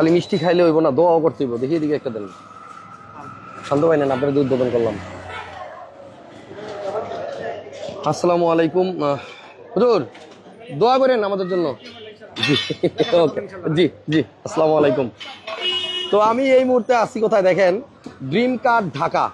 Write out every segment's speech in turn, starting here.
খালি মিষ্টি খাইলে হইব না, দোয়াও করতে হইব। দেখি এদিকে একটা দেন। শান্ত ভাই নেন আপনাদের উদ্বোধন করলাম। আসসালামু আলাইকুম। হুজুর, দোয়া করেন আমাদের জন্য। জি, ওকে। জি জি, আসসালামু আলাইকুম। তো আমি এই মুহূর্তে আসি কোথায় দেখেন? Dream card Dhaka.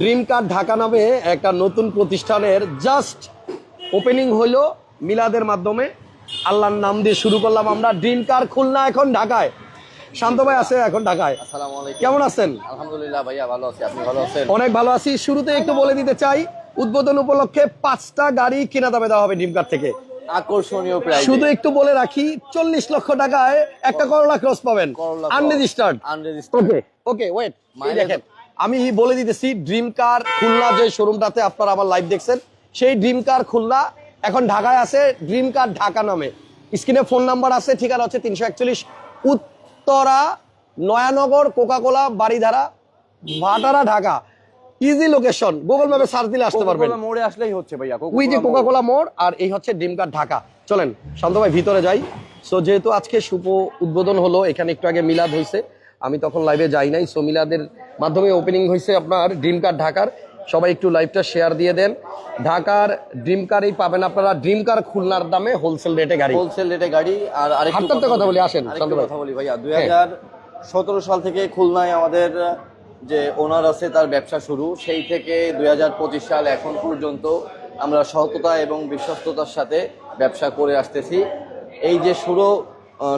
Dream card Dhaka নামে একটা নতুন প্রতিষ্ঠানের জাস্ট ওপেনিং হলো মিলাদের মাধ্যমে। আল্লাহর নাম দিয়ে শুরু করলাম আমরা। ড্রিম কার খুলনা এখন ঢাকায়। শান্ত ভাই আছে এখন ঢাকায়। কেমন আছেন? আলহামদুলিল্লাহ ভাইয়া ভালো আছি। আপনি ভালো আছেন? অনেক ভালো আছি। শুরুতে একটু বলে দিতে চাই উদ্বোধন উপলক্ষে পাঁচটা গাড়ি কেনা দামে দেওয়া হবে ড্রিম কার থেকে। আকর্ষণীয় প্রাইস শুধু একটু বলে রাখি চল্লিশ লক্ষ টাকায় একটা করোলা ক্রস পাবেন। Unregistered unregistered okay okay wait দেখেন আমি বলে দিতেছি ড্রিম কার খুলনা যে শোরুমটাতে আপনারা আমার লাইভ দেখছেন সেই ড্রিম কার খুলনা এখন ঢাকায় আছে ড্রিম কার ঢাকা নামে। স্ক্রিনে ফোন নাম্বার আছে ঠিকানা হচ্ছে তিনশো একচল্লিশ Uttara Nayanagar Coca Cola Baridhara Bhatara Dhaka. Easy location Google ম্যাপে সার্চ দিলে আসতে পারবেন। মোড়ে আসলেই হচ্ছে ভাইয়া ওই যে কোকাকোলা মোড়। আর এই হচ্ছে ডিম কার্ড ঢাকা। চলেন শান্ত ভাই ভিতরে যাই। সো যেহেতু আজকে শুভ উদ্বোধন হলো এখানে একটু আগে মিলাদ হয়েছে আমি তখন লাইভে যাই নাই সো মিলাদের মাধ্যমে ওপেনিং হয়েছে আপনার ড্রিম কার ঢাকার। সবাই একটু লাইভটা শেয়ার দিয়ে দেন। ঢাকার ড্রিম কারই পাবেন আপনারা। ড্রিম কার খুলনার দামে হোলসেল রেটে গাড়ি। হোলসেল রেটে গাড়ি আর আরেকটু কথা বলি, আসেন। কথা বলি ভাইয়া। দুই সতেরো সাল থেকে খুলনায় আমাদের যে ওনার আছে তার ব্যবসা শুরু। সেই থেকে দুই হাজার পঁচিশ সাল এখন পর্যন্ত আমরা সততা এবং বিশ্বস্ততার সাথে ব্যবসা করে আসতেছি। এই যে শুরু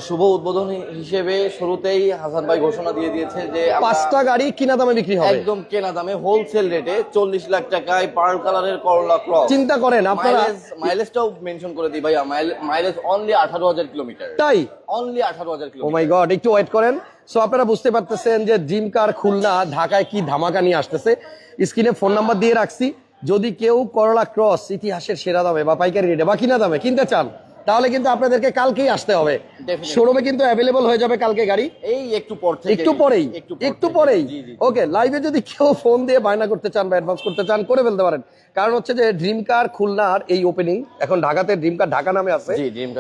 শুভ উদ্বোধন হিসেবে শুরুতেই হাসান ভাই ঘোষণা দিয়ে দিয়েছে যে পাঁচটা গাড়ি কিনা দামে বিক্রি হবে। একদম কেনা দামে হোলসেল রেটে চল্লিশ লাখ টাকায় পার্ল কালারের করলা ক্রস চিন্তা করেন আপনারা মাইলেজটাও মেনশন করে দিই ভাইয়া। মাইলেজ অনলি আঠারো হাজার কিলোমিটার তাই? অনলি আঠারো হাজার ও কিলোমিটার মাই গড একটু ওয়েট করেন। সো আপনারা বুঝতে পারতেছেন যে ড্রিম কার খুলনা ঢাকায় কি ধামাকা নিয়ে আসতেছে। স্ক্রিনে ফোন নাম্বার দিয়ে রাখছি। যদি কেউ করলা ক্রস ইতিহাসের সেরা দামে বা পাইকারি রেটে বা কিনা দামে কিনতে চান তাহলে কিন্তু আপনাদেরকে কালকেই আসতে হবে. শোরুমে কিন্তু অ্যাভেলেবল হয়ে যাবে কালকে গাড়ি। এই একটু পর একটু পরেই একটু পরেই। ওকে লাইভে যদি কেউ ফোন দিয়ে বায়না করতে চান বা অ্যাডভান্স করতে চান করে ফেলতে পারেন। কারণ হচ্ছে যে ড্রিম কার খুলনার এই ওপেনিং এখন ঢাকাতে ড্রিম কার ঢাকা নামে আছে।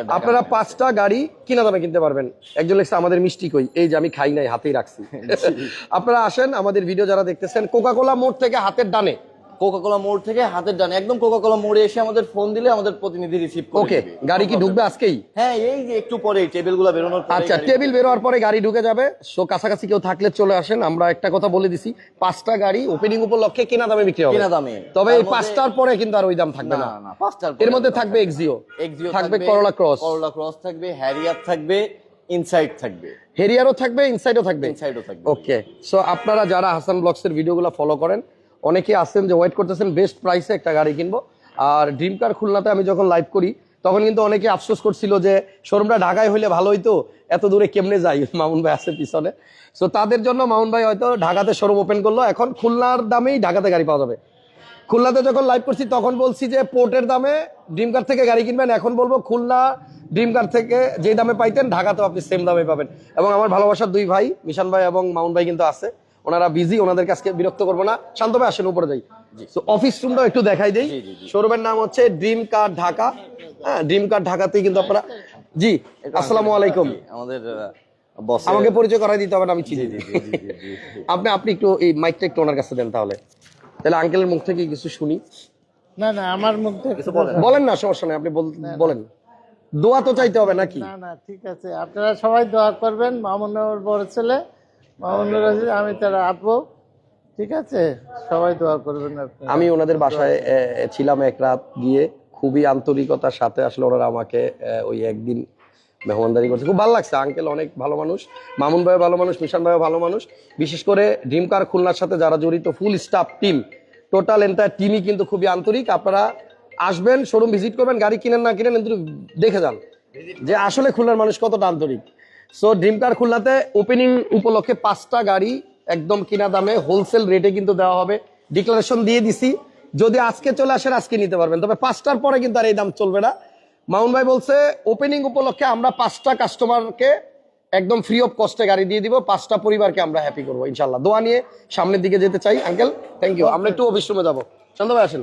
আপনারা পাঁচটা গাড়ি কিনা দামে কিনতে পারবেন। একজন লেখছে আমাদের মিষ্টি কই? এই যে আমি খাই নাই হাতেই রাখছি। আপনারা আসেন আমাদের ভিডিও যারা দেখতেছেন কোকা কোলা মোড় থেকে হাতের ডানে। কোকাকোলা মোড় থেকে হাতের ডানে একদম কোকাকোলা মোড়ে এসে আমাদের ফোন দিলে আমাদের প্রতিনিধি রিসিভ করে ওকে গাড়ি কি ঢুকবে আজকেই? হ্যাঁ এই যে একটু পরেই টেবিলগুলা বেরোনোর পরে আচ্ছা টেবিল বেরোয়ার পরে গাড়ি ঢুকে যাবে। সো কাছাকাছি কেউ থাকলে চলে আসেন। আমরা একটা কথা বলে দিছি পাঁচটা গাড়ি ওপেনিং উপলক্ষে কেনা দামে বিক্রি হবে। কেনা দামে। তবে এই পাঁচটার পরে কিন্তু আর ওই দাম থাকবে না। পাঁচটার এর মধ্যে থাকবে এক্সিও এক্সিও থাকবে করলা ক্রস করলা ক্রস থাকবে হ্যারিয়ার থাকবে ইনসাইড থাকবে। হেরিয়ারও থাকবে ইনসাইডও থাকবে। ইনসাইডও থাকবে। ওকে সো আপনারা যারা হাসান ব্লগসের ভিডিওগুলো ফলো করেন অনেকে আছেন যে ওয়েট করতেছেন বেস্ট প্রাইসে একটা গাড়ি কিনবো। আর ড্রিম কার খুলনাতে আমি যখন লাইভ করি, তখন কিন্তু অনেকে আফসোস করছিল যে, শোরুমটা ঢাকায় হইলে ভালো হইতো, এত দূরে কেমনে যাই? মামুন ভাই আছে পিছনে। সো তাদের জন্য মামুন ভাই হয়তো ঢাকাতে শোরুম ওপেন করল। এখন খুলনার দামেই ঢাকাতে গাড়ি পাওয়া যাবে। খুলনাতে যখন লাইভ করছি, তখন বলছি যে পোর্টের দামে ড্রিম কার থেকে গাড়ি কিনবেন। এখন বলব, খুলনা ড্রিম কার থেকে যে দামে পাইতেন, ঢাকাতেও আপনি সেম দামে পাবেন। এবং আমার ভালোবাসার দুই ভাই, মিশান ভাই এবং মামুন ভাই কিন্তু আছে। ওনারা বিজি ওনাদের কাছে বিরক্ত করব না। শান্ত ভাই আসেন উপরে যাই। তো অফিস রুমটাও একটু দেখাই দেই। শোরুমের নাম হচ্ছে ড্রিম কার ঢাকা হ্যাঁ ড্রিম কার ঢাকাতেই কিন্তু আপনারা জি আসসালামু আলাইকুম। আমাদের আমাকে পরিচয় করাই দিতে হবে না আমি চিনি। আপনি আপনি একটু এই মাইকটা একটু ওনার কাছে দেন তাহলে। তাহলে আঙ্কেলের মুখ থেকে কিছু শুনি। না না আমার মুখ মধ্যে বলেন। না সমস্যা নেই আপনি বল- বলেন। দোয়া তো চাইতে হবে নাকি? না না ঠিক আছে। আপনারা সবাই দোয়া করবেন মামুনের বড় ছেলে। মামুনুর রশিদ আমি তার আপু ঠিক আছে? সবাই দোয়া করবেন আমি ওনাদের বাসায় ছিলাম এক রাত গিয়ে। খুবই আন্তরিকতার সাথে আসলে ওনারা আমাকে ওই একদিন মেহমানদারি করছে। খুব ভালো লাগছে। আঙ্কেল অনেক ভালো মানুষ। মামুন ভাই ভালো মানুষ মিশান ভাই ভালো মানুষ। বিশেষ করে ড্রিম কার খুলনার সাথে যারা জড়িত ফুল স্টাফ টিম টোটাল এন্টার টিমই কিন্তু খুবই আন্তরিক। আপনারা আসবেন শোরুম ভিজিট করবেন গাড়ি কিনেন না কিনেন কিন্তু দেখে যান যে আসলে খুলনার মানুষ কতটা আন্তরিক। সো ড্রিম কার খুলনাতে ওপেনিং উপলক্ষে পাঁচটা গাড়ি একদম কিনা দামে হোলসেল রেটে কিন্তু দেওয়া হবে। ডিক্লারেশন দিয়ে দিছি। যদি আজকে চলে আসেন আজকে নিতে পারবেন। তবে পাঁচটার পরে কিন্তু আর এই দাম চলবে না। মাউন ভাই বলছে ওপেনিং উপলক্ষে আমরা পাঁচটা কাস্টমারকে একদম ফ্রি অফ কস্টে গাড়ি দিয়ে দিব। পাঁচটা পরিবারকে আমরা হ্যাপি করব ইনশাল্লাহ দোয়া নিয়ে সামনের দিকে যেতে চাই আঙ্কেল থ্যাংক ইউ আমরা একটু অফিস রুমে যাব। চন্দ্র ভাই আসেন।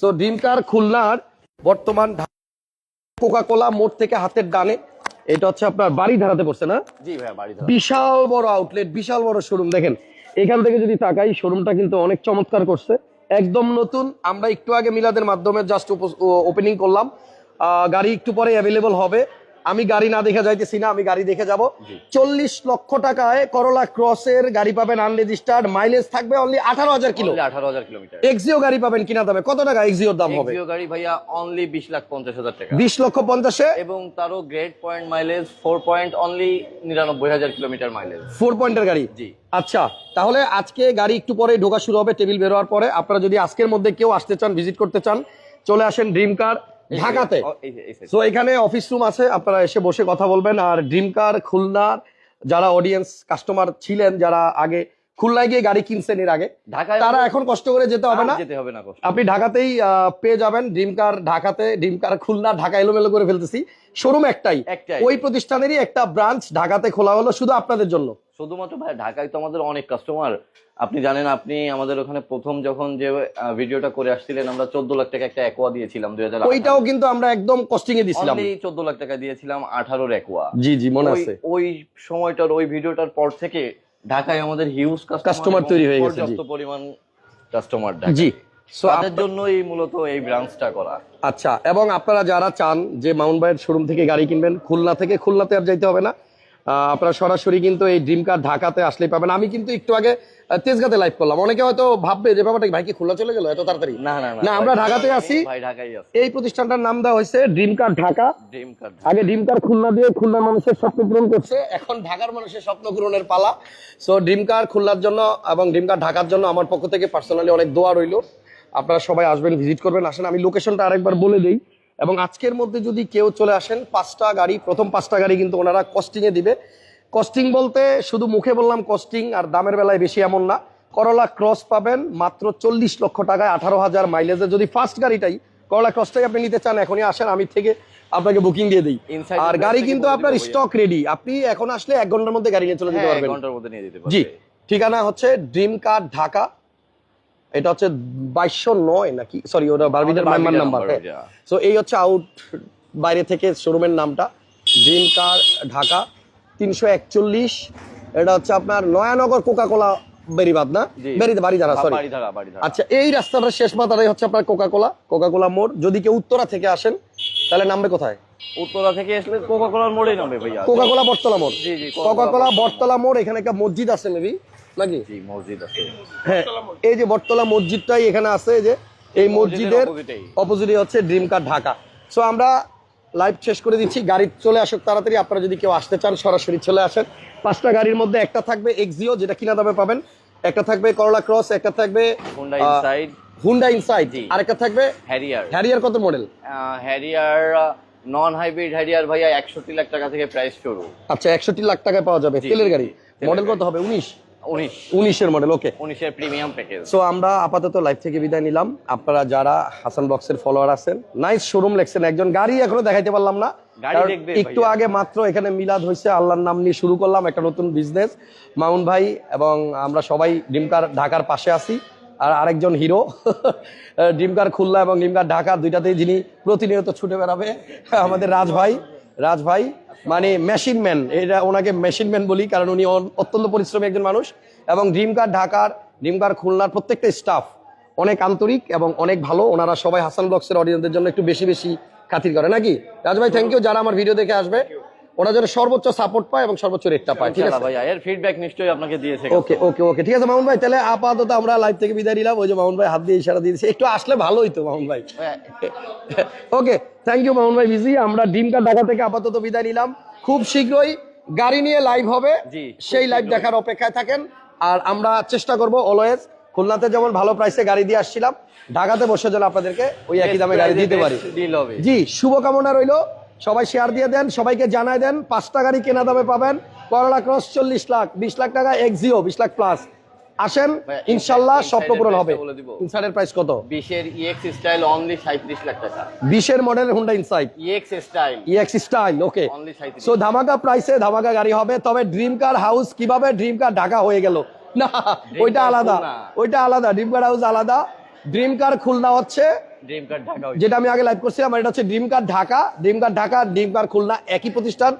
সো ড্রিম কার খুলনার বর্তমান কোকা কোলা মোড় থেকে হাতের ডানে এটা হচ্ছে আপনার বাড়ি ধারাতে পড়ছে না? জি বাড়ি বিশাল বড় আউটলেট বিশাল বড় শোরুম দেখেন এখান থেকে যদি তাকাই শোরুমটা কিন্তু অনেক চমৎকার করছে। একদম নতুন। আমরা একটু আগে মিলাদের মাধ্যমে জাস্ট ওপেনিং করলাম। আহ, গাড়ি একটু পরে অ্যাভেলেবল হবে। আমি গাড়ি না দেখে যাইতেছি না আমি গাড়ি দেখে যাব। চল্লিশ লক্ষ টাকায় করলা ক্রসের গাড়ি পাবেন আনরেজিস্টার্ড মাইলেজ থাকবে অনলি আঠারো হাজার কিলো। আঠারো হাজার কিলোমিটার। এক্সিও গাড়ি পাবেন কিনা দামে। কত টাকা এক্সিওর দাম হবে? এক্সিও গাড়ি ভাইয়া অনলি বিশ লাখ পঞ্চাশ হাজার টাকা। বিশ লক্ষ পঞ্চাশে? এবং তারও grade point mileage four point only নিরানব্বই হাজার কিলোমিটার মাইলেজ ফোর পয়েন্টের গাড়ি? জি। আচ্ছা তাহলে আজকে গাড়ি একটু পরে ঢোকা শুরু হবে টেবিল বেরোয়ার পরে। আপনারা যদি আজকের মধ্যে কেউ আসতে চান ভিজিট করতে চান চলে আসেন ড্রিম কার ঢাকাতে। তো এখানে অফিস রুম আছে আপনারা এসে বসে কথা বলবেন আর ড্রিম কার খুলনার যারা অডিয়েন্স কাস্টমার ছিলেন যারা আগে খুলনায় গিয়ে গাড়ি কিনছেন এর আগে। তারা এখন কষ্ট করে যেতে হবে না। যেতে হবে না আপনি ঢাকাতেই পেয়ে যাবেন। ড্রিম কার ঢাকাতে ড্রিম কার খুলনা ঢাকা এলোমেলো করে ফেলতেছি। শোরুম একটাই। ওই প্রতিষ্ঠানেরই একটা ব্রাঞ্চ ঢাকাতে খোলা হলো শুধু আপনাদের জন্য। শুধুমাত্র ভাই ঢাকায় তো আমাদের অনেক কাস্টমার আপনি জানেন আপনি আমাদের ওখানে প্রথম যখন যে ভিডিওটা করে আসছিলেন আমরা চোদ্দ লাখ টাকা একটা একোয়া দিয়েছিলাম দুই হাজার ওইটাও কিন্তু আমরা একদম কস্টিং এ দিছিলাম। চোদ্দ লাখ টাকা দিয়েছিলাম আঠারোর একোয়া জি জি মনে আছে। ওই সময়টার ওই ভিডিওটার পর থেকে ঢাকায় আমাদের হিউজ কাস্টমার তৈরি হয়ে গেছে, জি। পরিমাণ কাস্টমার জি। সো তাদের জন্যই মূলত এই ব্রাঞ্চটা করা। আচ্ছা এবং আপনারা যারা চান যে মাউন্ট বাইয়ের শোরুম থেকে গাড়ি কিনবেন খুলনা থেকে খুলনাতে আর যাইতে হবে না। আপনারা সরাসরি কিন্তু এই ড্রিম কার ঢাকাতে আসলেই পাবেন। আমি কিন্তু একটু আগে তেজগাতে লাইভ করলাম। অনেকে হয়তো ভাববে যে ব্যাপারটা ভাই কি খুলনা চলে গেল এত তাড়াতাড়ি? না না না আমরা ঢাকাতে আছি। এই প্রতিষ্ঠানটার নাম দেওয়া হয়েছে ড্রিম কার ঢাকা। আগে ড্রিম কার খুলনা দিয়ে খুলনার মানুষের স্বপ্ন পূরণ করছে। এখন ঢাকার মানুষের স্বপ্ন পূরণের পালা। সো ড্রিম কার খুলনার জন্য এবং ড্রিম কার ঢাকার জন্য আমার পক্ষ থেকে পার্সোনালি অনেক দোয়া রইল। আপনারা সবাই আসবেন ভিজিট করবেন। আসেন আমি লোকেশনটা আরেকবার বলে দিই। এবং আজকের মধ্যে যদি কেউ চলে আসেন পাঁচটা গাড়ি প্রথম পাঁচটা গাড়ি কিন্তু ওনারা কস্টিংয়ে দিবে। কস্টিং বলতে শুধু মুখে বললাম কস্টিং আর দামের বেলায় বেশি এমন না। করলা ক্রস পাবেন মাত্র চল্লিশ লক্ষ টাকায় আঠারো হাজার মাইলেজে যদি ফার্স্ট গাড়িটাই করলা ক্রসটাই আপনি নিতে চান এখনই আসেন আমি থেকে আপনাকে বুকিং দিয়ে দিই। আর গাড়ি কিন্তু আপনার স্টক রেডি আপনি এখন আসলে এক ঘণ্টার মধ্যে গাড়ি নিয়ে চলে যেতে হ্যাঁ পারবেন। ঘণ্টার মধ্যে নিয়ে দিতে পারবে। জি ঠিকানা হচ্ছে ড্রিম কার ঢাকা এটা হচ্ছে বাইশশো নয় নাকি? সরি ওটা বারবিটার মেম্বার নাম্বার সো এই হচ্ছে আউট বাইরে থেকে শোরুমের নামটা। ড্রিম কার ঢাকা তিনশো একচল্লিশ। এটা হচ্ছে আপনার নয়ানগর কোকা কোলা বেরিবাদ না বেরিতে বাড়ি ধারা সরি আচ্ছা এই রাস্তাটার শেষ মাথাটাই হচ্ছে আপনার কোকা কোলা কোকা কোলা মোড়। যদি কেউ উত্তরা থেকে আসেন তাহলে নামবে কোথায়? উত্তরা থেকে আসলে কোকা কোলার মোড়েই নামবে ভাইয়া। কোকা কোলা বটতলা মোড়। জি, জি, কোকা কোলা বটতলা। মোড় এখানে একটা মসজিদ আছে মেবি নাকি? মসজিদ আছে। হ্যাঁ এই যে বটতলা মসজিদটাই এখানে আছে যে এই মসজিদের অপোজিটে হচ্ছে ড্রিম কার ঢাকা সো আমরা লাইভ শেষ করে দিচ্ছি গাড়ি চলে আসুক তাড়াতাড়ি আপনারা যদি কেউ আসতে চান সরাসরি চলে আসেন। পাঁচটা গাড়ির মধ্যে একটা থাকবে এক্সিও যেটা কিনা দামে পাবেন। একটা থাকবে করলা ক্রস একটা থাকবে হুন্ডা ইনসাইড। আরেকটা থাকবে হ্যারিয়ার হ্যারিয়ার কত model Harrier non hybrid Harrier ভাইয়া একষট্টি লাখ টাকা থেকে প্রাইস শুরু। আচ্ছা একষট্টি লাখ টাকায় পাওয়া যাবে। তেলের গাড়ি। মডেল কত হবে? উনিশ? উনিশের মডেল ওকে উনিশের প্রিমিয়াম প্যাকেজ সো আমরা আপাতত লাইভ থেকে বিদায় নিলাম। আপনারা যারা হাসান বক্সের ফলোয়ার আছেন নাইস শোরুম লেখছেন একজন গাড়ি এখনও দেখাইতে পারলাম না। একটু আগে মাত্র এখানে মিলাদ হয়েছে আল্লাহর নাম নিয়ে শুরু করলাম একটা নতুন বিজনেস মামুন ভাই এবং আমরা সবাই ডিমকার ঢাকার পাশে আছি। আর আরেকজন হিরো ডিমকার খুলনা এবং ডিমকার ঢাকা দুইটাতেই যিনি প্রতিনিয়ত ছুটে বেড়াবে আমাদের রাজ ভাই। রাজ ভাই মানে মেশিন ম্যান এটা ওনাকে মেশিন ম্যান বলি, কারণ উনি অত্যন্ত পরিশ্রমী একজন মানুষ। এবং ড্রিম কার ঢাকার ড্রিম কার খুলনার প্রত্যেকটা স্টাফ অনেক আন্তরিক এবং অনেক ভালো। ওনারা সবাই হাসান ব্লগসের অডিয়েন্সদের জন্য একটু বেশি বেশি খাতির করে, নাকি? রাজ ভাই থ্যাংক ইউ যারা আমার ভিডিও দেখে আসবে ওরা যেন সর্বোচ্চ সাপোর্ট পায় এবং সর্বোচ্চ রেটটা পায় ঠিক আছে? ভাইয়া এর ফিডব্যাক নিশ্চয়ই আপনাকে দিয়েছে ওকে ওকে ওকে ঠিক আছে মামুন ভাই তাহলে আপাতত আমরা লাইভ থেকে বিদায় নিলাম। ওই যে মামুন ভাই হাত দিয়ে ইশারা দিয়েছে। একটু আসলে ভালোই তো মামুন ভাই। ওকে থ্যাংক ইউ মামুন ভাই বিজি। আমরা ডিম কার ঢাকা থেকে আপাতত বিদায় নিলাম। খুব শীঘ্রই গাড়ি নিয়ে লাইভ হবে। সেই লাইভ দেখার অপেক্ষায় থাকেন। আর আমরা চেষ্টা করব অলওয়েজ খুলনাতে যেমন ভালো প্রাইসে গাড়ি দিয়ে আসছিলাম ঢাকাতে বসে যেন আপনাদেরকে ওই একই দামে গাড়ি দিতে পারি। জি শুভকামনা রইল। সবাই শেয়ার দিয়ে দেন সবাইকে জানাই দেন পাঁচটা গাড়ি কেনা দামে পাবেন। করলা ক্রস চল্লিশ লাখ বিশ লাখ টাকা এক্সিও বিশ লাখ প্লাস আসেন ইনশাল্লাহ inside- স্বপ্ন পূরণ হবে। ইনসাইডের প্রাইস কত? বিশের ইএক্স স্টাইল অনলি সাঁত্রিশ লাখ টাকা। বিশের model Honda Insight EX style EX style okay so ধামাকা প্রাইসে ধামাকা গাড়ি হবে তবে ড্রিম কার হাউস কীভাবে? ড্রিম কার ঢাকা হয়ে গেল। না ওইটা আলাদা। ওইটা আলাদা ড্রিম কার হাউস আলাদা। ড্রিম কার খুলনা হচ্ছে যেটা আমি আগে লাইভ করছিলাম এটা হচ্ছে dream card Dhaka dream card Dhaka dream card Khulna, একই প্রতিষ্ঠান।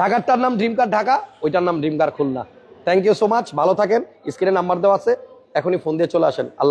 ঢাকারটার নাম ড্রিম কার্ড ঢাকা ওইটার নাম dream card Khulna. Thank you so much ভালো থাকেন স্ক্রিনে নাম্বার দেওয়া আছে, এখনই ফোন দিয়ে চলে আসেন। আল্লাহ